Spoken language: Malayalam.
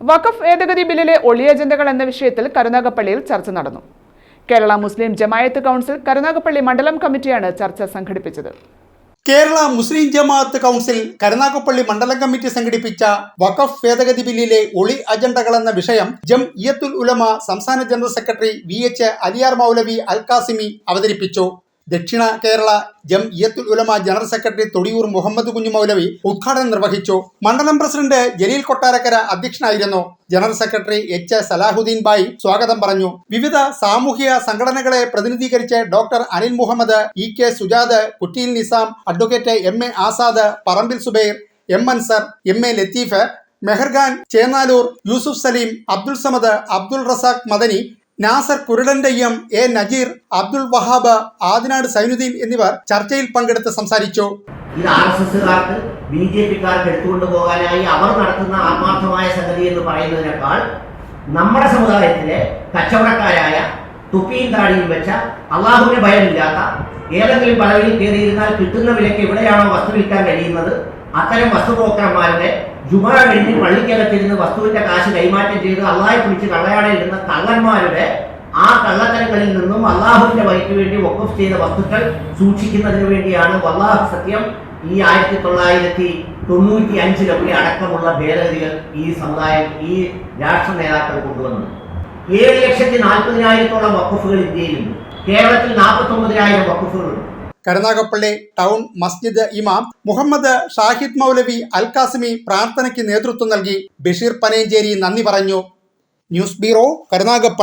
വഖഫ് ഭേദഗതി ബില്ലിലെ ഒളി അജണ്ടകൾ എന്ന വിഷയത്തിൽ കരുനാഗപ്പള്ളിയിൽ ചർച്ച നടന്നു. കേരള മുസ്ലിം ജമായത്ത് കൗൺസിൽ കരുനാഗപ്പള്ളി മണ്ഡലം കമ്മിറ്റിയാണ് ചർച്ച സംഘടിപ്പിച്ചത്. കേരള മുസ്ലിം ജമാഅത്ത് കൗൺസിൽ കരുനാഗപ്പള്ളി മണ്ഡലം കമ്മിറ്റി സംഘടിപ്പിച്ച വഖഫ് ഭേദഗതി ബില്ലിലെ ഒളി അജണ്ടകൾ എന്ന വിഷയം ജം ഇയത്തുൽ ഉലമ സംസ്ഥാന general secretary V H Aliyar Moulavi Al Qasimi അവതരിപ്പിച്ചു. ദക്ഷിണ കേരള ജം ഇയത്തുൽ ഉലമ ജനറൽ സെക്രട്ടറി തൊടിയൂർ മുഹമ്മദ് കുഞ്ഞു മൗലവി ഉദ്ഘാടനം നിർവഹിച്ചു. മണ്ഡലം പ്രസിഡന്റ് ജലീൽ കൊട്ടാരക്കര അധ്യക്ഷനായിരുന്നു. General secretary H Salahuddin Bai സ്വാഗതം പറഞ്ഞു. വിവിധ സാമൂഹിക സംഘടനകളെ പ്രതിനിധീകരിച്ച് doctor Anil Muhammad E K Sujad Kuttiyil Nizam advocate M A Azad Parambil Zubair M Ansar M A Latheef Meherkhan Chennaloor Yusuf Saleem Abdul Samad Abdul Razak Madani Nasar കുരുടന്റയ്യം A Najeer Abdul Wahab Adinad Zainuddin എന്നിവർ ചർച്ചയിൽ പങ്കെടുത്ത് സംസാരിച്ചു. ഇത് ആർ എസ് എസുകാർക്ക് ബി ജെ പിക്കാർക്ക് എടുത്തുകൊണ്ട് പോകാനായി അവർ നടത്തുന്ന ആത്മാർത്ഥമായ സംഗതി എന്ന് പറയുന്നതിനേക്കാൾ നമ്മുടെ സമുദായത്തിലെ കച്ചവടക്കാരായ തുപ്പിയും താടിയും വെച്ച അള്ളാഹുവിന് ഭയമില്ലാത്ത ഏതെങ്കിലും പദവിയിൽ കയറിയിരുന്നാൽ കിട്ടുന്ന വിലയ്ക്ക് എവിടെയാണോ വസ്തു വിൽക്കാൻ കഴിയുന്നത് അത്തരം വസ്തുബ്രോക്കർമാരുടെ ജുമാ കഴിഞ്ഞ് പള്ളിക്കകത്തിരുന്ന് വസ്തുവിന്റെ കാശ് കൈമാറ്റം ചെയ്ത് അള്ളാഹെ പിടിച്ച് കള്ളയാടയിരുന്ന കള്ളന്മാരുടെ ആ കള്ളത്തരങ്ങളിൽ നിന്നും അള്ളാഹുവിന്റെ വഴിക്ക് വേണ്ടി വഖഫ് ചെയ്ത വസ്തുക്കൾ സൂക്ഷിക്കുന്നതിന് വേണ്ടിയാണ്. വല്ലാഹു സത്യം ഈ ആയിരത്തി തൊള്ളായിരത്തി തൊണ്ണൂറ്റി അഞ്ചിലൊക്കെ അടക്കമുള്ള ഭേദഗതികൾ ഈ സമുദായം ഈ രാഷ്ട്ര നേതാക്കൾ കൊണ്ടുവന്നത് ഏഴ് ലക്ഷത്തി നാൽപ്പതിനായിരത്തോളം വക്കഫുകൾ ഇന്ത്യയിലുണ്ട്. കേരളത്തിൽ നാൽപ്പത്തി ഒമ്പതിനായിരം വഖഫുകളുണ്ട്. കരുനാഗപ്പള്ളി ടൗൺ മസ്ജിദ് ഇമാം മുഹമ്മദ് ഷാഹിദ് മൗലവി അൽകാസിമി പ്രാർത്ഥനയ്ക്ക് നേതൃത്വം നൽകി ബഷീർ പനേഞ്ചേരി നന്ദി പറഞ്ഞു. News bureau Karunagappally